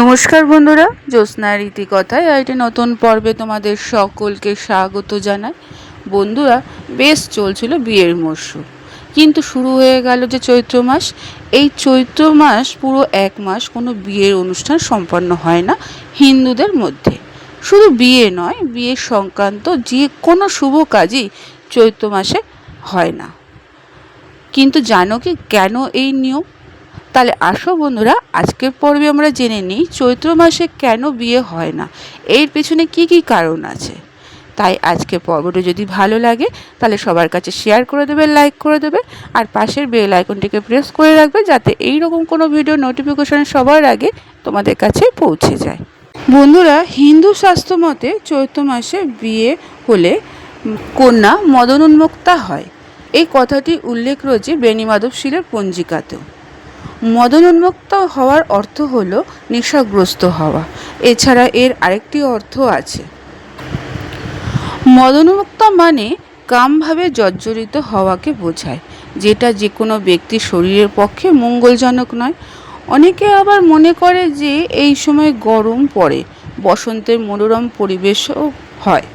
নমস্কার বন্ধুরা জ্যোৎস্নার রীতিকথায় একটি নতুন পর্বে তোমাদের সকলকে স্বাগত জানাই। বন্ধুরা, বেশ চলছিল বিয়ের মরশুম। কিন্তু শুরু হয়ে গেল যে চৈত্র মাস, এই চৈত্র মাস পুরো এক মাস কোনো বিয়ের অনুষ্ঠান সম্পন্ন হয় না হিন্দুদের মধ্যে। শুধু বিয়ে নয় বিয়ে সংক্রান্ত যে কোনো শুভ কাজই চৈত্র মাসে হয় না। কিন্তু জানো কি, কেন এই নিয়ম? তাহলে আসো বন্ধুরা, আজকের পর্বে আমরা জেনে নিই চৈত্র মাসে কেন বিয়ে হয় না? এর পেছনে কি কি কারণ আছে? তাই আজকে পর্বটা যদি ভালো লাগে, তাহলে সবার কাছে শেয়ার করে দেবে লাইক করে দেবে, আর পাশের বেল আইকনটিকে প্রেস করে রাখবে যাতে এই রকম কোনো ভিডিও নোটিফিকেশন সবার আগে তোমাদের কাছে পৌঁছে যায়। বন্ধুরা, হিন্দু শাস্ত্র মতে চৈত্র মাসে বিয়ে হলে কন্যা মদন উন্মুক্তা হয়। এই কথাটি উল্লেখ রয়েছে বেণীমাধব শিলের পঞ্জিকাতেও। মদন উন্মুক্ত হওয়ার অর্থ হলো নেশাগ্রস্ত হওয়া। এছাড়া এর আরেকটি অর্থ আছে। মদনোন্মুক্ত মানে কামভাবে জর্জরিত হওয়াকে বোঝায়, যেটা যে কোনো ব্যক্তি শরীরের পক্ষে মঙ্গলজনক নয়। অনেকে আবার মনে করে যে এই সময় গরম পড়ে, বসন্তের মনোরম পরিবেশও হয়।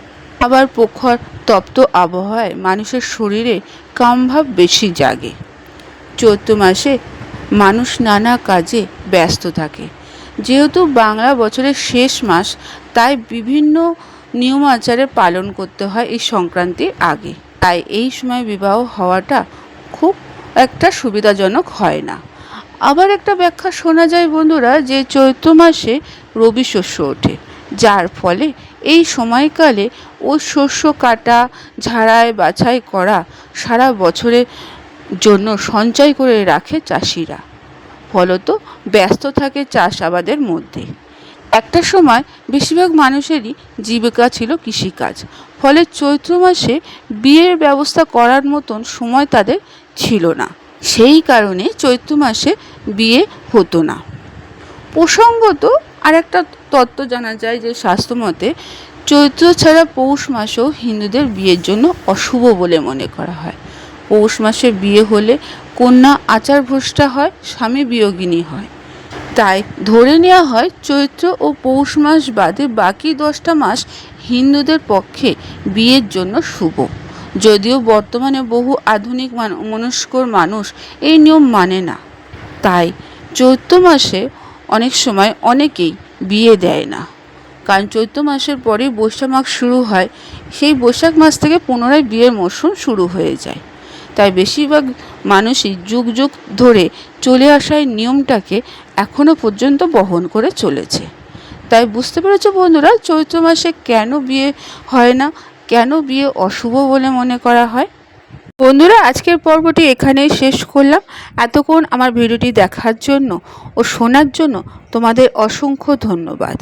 আবার প্রখর, তপ্ত আবহাওয়ায় মানুষের শরীরে কামভাব বেশি জাগে। চৈত্র মাসে মানুষ নানা কাজে ব্যস্ত থাকে। যেহেতু বাংলা বছরের শেষ মাস, তাই বিভিন্ন নিয়ম আচারে পালন করতে হয় এই সংক্রান্তির আগে। তাই এই সময় বিবাহ হওয়াটা খুব একটা সুবিধাজনক হয় না। আবার একটা ব্যাখ্যা শোনা যায় বন্ধুরা যে চৈত্র মাসে রবি শস্য ওঠে, যার ফলে এই সময়কালে ওই শস্য কাটা, ঝাড়াই, বাছাই করা সারা বছরের জন্য সঞ্চয় করে রাখে চাষিরা। ফলত ব্যস্ত থাকে চাষাবাদের মধ্যে। একটা সময় বেশিরভাগ মানুষেরই জীবিকা ছিল কৃষিকাজ। ফলে চৈত্র মাসে বিয়ের ব্যবস্থা করার মতন সময় তাদের ছিল না। সেই কারণে চৈত্র মাসে বিয়ে হতো না। প্রসঙ্গত আর একটা তত্ত্ব জানা যায় যে শাস্ত্রমতে চৈত্র ছাড়া পৌষ মাসেও হিন্দুদের বিয়ের জন্য অশুভ বলে মনে করা হয়। পৌষ মাসে বিয়ে হলে কন্যা আচার ভ্রষ্টা হয়, স্বামী বিয়োগিনী হয়। তাই ধরে নেওয়া হয়, চৈত্র ও পৌষ মাস বাদে বাকি দশটা মাস হিন্দুদের পক্ষে বিয়ের জন্য শুভ। যদিও বর্তমানে বহু আধুনিক মান- মনস্কর মানুষ এই নিয়ম মানে না। তাই চৈত্র মাসে অনেক সময় অনেকেই বিয়ে দেয় না। কারণ চৈত্র মাসের পরে বৈশাখ মাস শুরু হয়, সেই বৈশাখ মাস থেকে পুনরায় বিয়ের মরশুম শুরু হয়ে যায়। তাই বেশিরভাগ মানুষই যুগ যুগ ধরে চলে আসা নিয়মটাকে এখনও পর্যন্ত বহন করে চলেছে। তাই বুঝতে পেরেছ বন্ধুরা, চৈত্র মাসে কেন বিয়ে হয় না, কেন বিয়ে অশুভ বলে মনে করা হয়? বন্ধুরা, আজকের পর্বটি এখানেই শেষ করলাম। এতক্ষণ আমার ভিডিওটি দেখার জন্য ও শোনার জন্য তোমাদের অসংখ্য ধন্যবাদ।